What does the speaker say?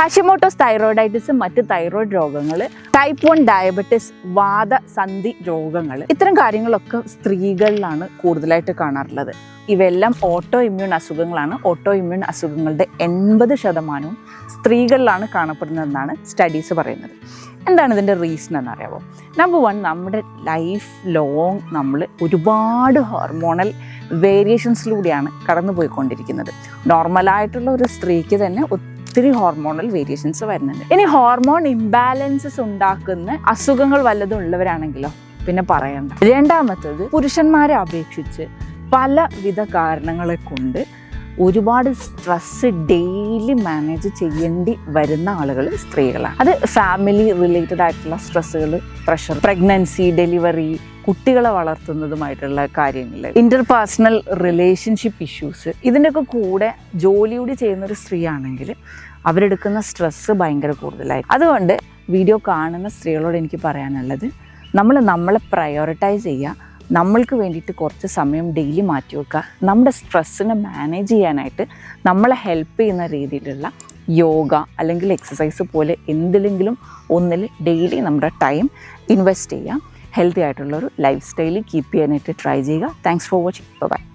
Hashimoto's thyroiditis മറ്റ് thyroid രോഗങ്ങൾ type one diabetes വാദ സന്ധി രോഗങ്ങൾ ഇത്തരം കാര്യങ്ങളൊക്കെ സ്ത്രീകളിലാണ് കൂടുതലായിട്ട് കാണാറുള്ളത്. ഇവയെല്ലാം ഓട്ടോ ഇമ്മ്യൂൺ അസുഖങ്ങളാണ്. ഓട്ടോ ഇമ്മ്യൂൺ അസുഖങ്ങളുടെ എൺപത് ശതമാനവും സ്ത്രീകളിലാണ് കാണപ്പെടുന്നതെന്നാണ് സ്റ്റഡീസ് പറയുന്നത്. എന്താണ് ഇതിന്റെ റീസൺ എന്നറിയാമോ നമ്പർ വൺ നമ്മുടെ ലൈഫ് ലോങ് നമ്മൾ ഒരുപാട് ഹോർമോണൽ വേരിയേഷൻസിലൂടെയാണ് കടന്നു പോയിക്കൊണ്ടിരിക്കുന്നത് നോർമലായിട്ടുള്ള ഒരു സ്ത്രീക്ക് തന്നെ ഒത്തിരി ഹോർമോണൽ വേരിയേഷൻസ് വരുന്നുണ്ട്. ഇനി ഹോർമോൺ ഇംബാലൻസസ് ഉണ്ടാക്കുന്ന അസുഖങ്ങൾ വല്ലതും ഉള്ളവരാണെങ്കിലോ പിന്നെ പറയണ്ട. രണ്ടാമത്തത് പുരുഷന്മാരെ അപേക്ഷിച്ച് പലവിധ കാരണങ്ങളെ കൊണ്ട് ഒരുപാട് സ്ട്രെസ് ഡെയിലി മാനേജ് ചെയ്യേണ്ടി വരുന്ന ആളുകൾ സ്ത്രീകളാണ്. അത് ഫാമിലി റിലേറ്റഡ് ആയിട്ടുള്ള സ്ട്രെസ്സുകൾ പ്രഷർ പ്രഗ്നൻസി ഡെലിവറി കുട്ടികളെ വളർത്തുന്നതുമായിട്ടുള്ള കാര്യങ്ങൾ ഇന്റർപേഴ്സണൽ റിലേഷൻഷിപ്പ് ഇഷ്യൂസ് ഇതിന്റെയൊക്കെ കൂടെ ജോലി ചെയ്യുന്ന ഒരു സ്ത്രീ ആണെങ്കിൽ അവരെടുക്കുന്ന സ്ട്രെസ്സ് ഭയങ്കര കൂടുതലായി അതുകൊണ്ട് വീഡിയോ കാണുന്ന സ്ത്രീകളോട് എനിക്ക് പറയാനുള്ളത് നമ്മൾ നമ്മളെ പ്രയോറിറ്റൈസ് ചെയ്യുക. നമ്മൾക്ക് വേണ്ടിയിട്ട് കുറച്ച് സമയം ഡെയിലി മാറ്റി വെക്കുക. നമ്മുടെ സ്ട്രെസ്സിനെ മാനേജ് ചെയ്യാനായിട്ട് നമ്മളെ ഹെൽപ്പ് ചെയ്യുന്ന രീതിയിലുള്ള യോഗ അല്ലെങ്കിൽ എക്സസൈസ് പോലെ എന്തിലെങ്കിലും ഒന്നിൽ ഡെയിലി നമ്മുടെ ടൈം ഇൻവെസ്റ്റ് ചെയ്യുക. ഹെൽത്തി ആയിട്ടുള്ളൊരു ലൈഫ് സ്റ്റൈൽ കീപ്പ് ചെയ്യാനായിട്ട് ട്രൈ ചെയ്യുക. Thanks for watching bye